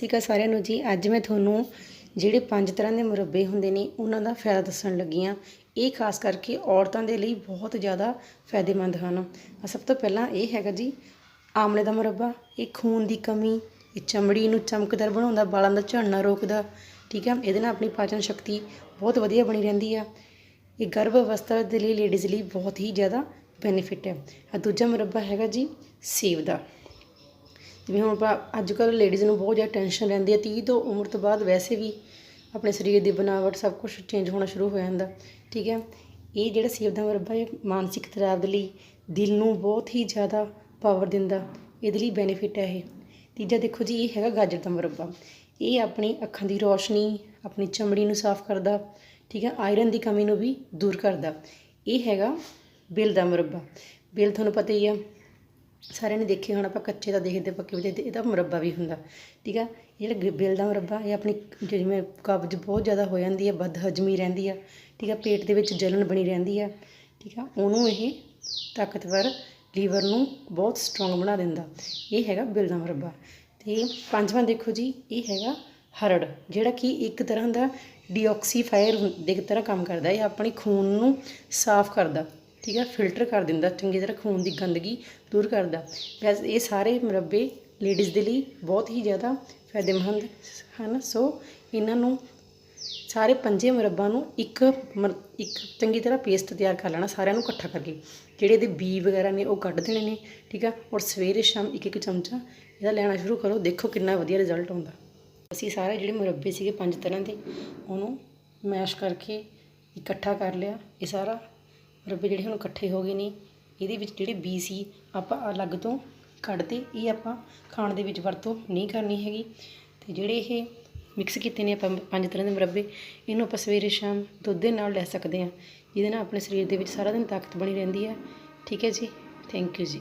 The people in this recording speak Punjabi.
ਸ਼੍ਰੀ ਅਕਾਲ ਸਾਰਿਆਂ ਨੂੰ ਜੀ। ਅੱਜ ਮੈਂ ਤੁਹਾਨੂੰ ਜਿਹੜੇ ਪੰਜ ਤਰ੍ਹਾਂ ਦੇ ਮੁਰੱਬੇ ਹੁੰਦੇ ਨੇ, ਉਹਨਾਂ ਦਾ ਫਾਇਦਾ ਦੱਸਣ ਲੱਗੀ ਹਾਂ। ਇਹ ਖਾਸ ਕਰਕੇ ਔਰਤਾਂ ਦੇ ਲਈ ਬਹੁਤ ਜ਼ਿਆਦਾ ਫਾਇਦੇਮੰਦ ਹਨ। ਸਭ ਤੋਂ ਪਹਿਲਾਂ ਇਹ ਹੈਗਾ ਜੀ, ਆਮਲੇ ਦਾ ਮੁਰੱਬਾ। ਇਹ ਖੂਨ ਦੀ ਕਮੀ, ਇਹ ਚਮੜੀ ਨੂੰ ਚਮਕਦਾਰ ਬਣਾਉਂਦਾ, ਵਾਲਾਂ ਦਾ ਝੜਨਾ ਰੋਕਦਾ, ਠੀਕ ਹੈ ਇਹਦੇ ਨਾਲ ਆਪਣੀ ਪਾਚਨ ਸ਼ਕਤੀ ਬਹੁਤ ਵਧੀਆ ਬਣੀ ਰਹਿੰਦੀ ਆ। ਇਹ ਗਰਭ ਅਵਸਥਾ ਦੇ ਲਈ ਲੇਡੀਜ਼ ਲਈ ਬਹੁਤ ਹੀ ਜ਼ਿਆਦਾ ਬੈਨੀਫਿਟ ਹੈ। ਦੂਜਾ ਮੁਰੱਬਾ ਹੈਗਾ ਜੀ, ਸੇਬ ਦਾ। ਜਿਵੇਂ ਹੁਣ ਆਪਾਂ ਅੱਜ ਕੱਲ੍ਹ ਲੇਡੀਜ਼ ਨੂੰ ਬਹੁਤ ਜ਼ਿਆਦਾ ਟੈਨਸ਼ਨ ਰਹਿੰਦੀ ਹੈ 30 ਤੋਂ ਉਮਰ ਤੋਂ ਬਾਅਦ ਵੈਸੇ ਵੀ ਆਪਣੇ ਸਰੀਰ ਦੀ ਬਣਾਵਟ ਸਭ ਕੁਝ ਚੇਂਜ ਹੋਣਾ ਸ਼ੁਰੂ ਹੋ ਜਾਂਦਾ, ਠੀਕ ਹੈ। ਇਹ ਜਿਹੜਾ ਸੇਬ ਦਾ ਮੁਰੱਬਾ ਇਹ ਮਾਨਸਿਕ ਤਣਾਅ ਦੇ ਲਈ ਦਿਲ ਨੂੰ ਬਹੁਤ ਹੀ ਜ਼ਿਆਦਾ ਪਾਵਰ ਦਿੰਦਾ, ਇਹਦੇ ਲਈ ਬੈਨੀਫਿਟ ਹੈ ਇਹ। ਤੀਜਾ ਦੇਖੋ ਜੀ, ਇਹ ਹੈਗਾ ਗਾਜਰ ਦਾ ਮੁਰੱਬਾ। ਇਹ ਆਪਣੀ ਅੱਖਾਂ ਦੀ ਰੋਸ਼ਨੀ, ਆਪਣੀ ਚਮੜੀ ਨੂੰ ਸਾਫ਼ ਕਰਦਾ, ਠੀਕ ਹੈ ਆਇਰਨ ਦੀ ਕਮੀ ਨੂੰ ਵੀ ਦੂਰ ਕਰਦਾ। ਇਹ ਹੈਗਾ ਬਿਲ ਦਾ ਮੁਰੱਬਾ। ਬਿਲ ਤੁਹਾਨੂੰ ਪਤਾ ਹੀ ਆ ਸਾਰਿਆਂ ਨੇ ਦੇਖੇ ਹੁਣ, ਆਪਾਂ ਕੱਚੇ ਦਾ ਦੇਖਦੇ, ਪੱਕੇ ਵੀ ਦੇਖਦੇ ਇਹਦਾ ਮੁਰੱਬਾ ਵੀ ਹੁੰਦਾ। ਠੀਕ ਆ? ਇਹ ਜਿਹੜਾ ਬਿਲ ਦਾ ਮੁਰੱਬਾ, ਇਹ ਆਪਣੀ ਜਿਵੇਂ ਕਬਜ਼ ਬਹੁਤ ਜ਼ਿਆਦਾ ਹੋ ਜਾਂਦੀ ਹੈ ਬਦ ਹਜਮੀ ਰਹਿੰਦੀ ਆ। ਠੀਕ ਆ? ਪੇਟ ਦੇ ਵਿੱਚ ਜਲਨ ਬਣੀ ਰਹਿੰਦੀ ਆ। ਠੀਕ ਆ? ਉਹਨੂੰ ਇਹ ਤਾਕਤਵਰ ਲੀਵਰ ਨੂੰ ਬਹੁਤ ਸਟਰੋਂਗ ਬਣਾ ਦਿੰਦਾ। ਇਹ ਹੈਗਾ ਬਿਲ ਦਾ ਮੁਰੱਬਾ। ਤੇ ਪੰਜਵਾਂ ਦੇਖੋ ਜੀ, ਇਹ ਹੈਗਾ ਹਰੜ, ਜਿਹੜਾ ਕਿ ਇੱਕ ਤਰ੍ਹਾਂ ਦਾ ਡੀਆਕਸੀਫਾਇਰ ਦੇ ਤਰ੍ਹਾਂ ਕੰਮ ਕਰਦਾ, ਇਹ ਆਪਣੀ ਖੂਨ ਨੂੰ ਸਾਫ਼ ਕਰਦਾ। ਠੀਕ ਹੈ ਫਿਲਟਰ ਕਰ ਦਿੰਦਾ, ਚੰਗੀ ਤਰ੍ਹਾਂ ਖੂਨ ਦੀ ਗੰਦਗੀ ਦੂਰ ਕਰਦਾ। ਵੈਸੇ ਇਹ ਸਾਰੇ ਮੁਰੱਬੇ ਲੇਡੀਜ਼ ਦੇ ਲਈ ਬਹੁਤ ਹੀ ਜ਼ਿਆਦਾ ਫਾਇਦੇਮੰਦ ਹਨ। ਸੋ ਇਹਨਾਂ ਨੂੰ ਸਾਰੇ ਪੰਜੇ ਮੁਰੱਬਾਂ ਨੂੰ ਇੱਕ ਮਰ- ਇੱਕ ਚੰਗੀ ਤਰ੍ਹਾਂ ਪੇਸਟ ਤਿਆਰ ਕਰ ਲੈਣਾ, ਸਾਰਿਆਂ ਨੂੰ ਇਕੱਠਾ ਕਰਕੇ। ਜਿਹੜੇ ਇਹਦੇ ਬੀ ਵਗੈਰਾ ਨੇ, ਉਹ ਕੱਢ ਦੇਣੇ ਨੇ, ਠੀਕ ਆ, ਔਰ ਸਵੇਰੇ ਸ਼ਾਮ ਇੱਕ ਇੱਕ ਚਮਚਾ ਇਹਦਾ ਲੈਣਾ ਸ਼ੁਰੂ ਕਰੋ, ਦੇਖੋ ਕਿੰਨਾ ਵਧੀਆ ਰਿਜ਼ਲਟ ਆਉਂਦਾ। ਅਸੀਂ ਸਾਰੇ ਜਿਹੜੇ ਮੁਰੱਬੇ ਸੀਗੇ ਪੰਜ ਤਰ੍ਹਾਂ ਦੇ, ਉਹਨੂੰ ਮੈਸ਼ ਕਰਕੇ ਇਕੱਠਾ ਕਰ ਲਿਆ, ਇਹ ਸਾਰਾ ਮੁਰੱਬੇ ਜਿਹੜੇ ਹੁਣ ਇਕੱਠੇ ਹੋ ਗਏ ਨੇ, ਇਹਦੇ ਵਿੱਚ ਜਿਹੜੇ ਬੀ ਸੀ ਆਪਾਂ ਅਲੱਗ ਤੋਂ ਕੱਢਦੇ ਇਹ ਆਪਾਂ ਖਾਣ ਦੇ ਵਿੱਚ ਵਰਤੋਂ ਨਹੀਂ ਕਰਨੀ ਹੈਗੀ। ਤੇ ਜਿਹੜੇ ਇਹ ਮਿਕਸ ਕੀਤੇ ਨੇ ਆਪਾਂ ਪੰਜ ਤਰ੍ਹਾਂ ਦੇ ਮੁਰੱਬੇ, ਇਹਨੂੰ ਆਪਾਂ ਸਵੇਰੇ ਸ਼ਾਮ ਦੁੱਧ ਦੇ ਨਾਲ ਲੈ ਸਕਦੇ ਹਾਂ, ਜਿਹਦੇ ਨਾਲ ਆਪਣੇ ਸਰੀਰ ਦੇ ਵਿੱਚ ਸਾਰਾ ਦਿਨ ਤਾਕਤ ਬਣੀ ਰਹਿੰਦੀ ਹੈ। ਠੀਕ ਹੈ ਜੀ? ਥੈਂਕ ਯੂ ਜੀ।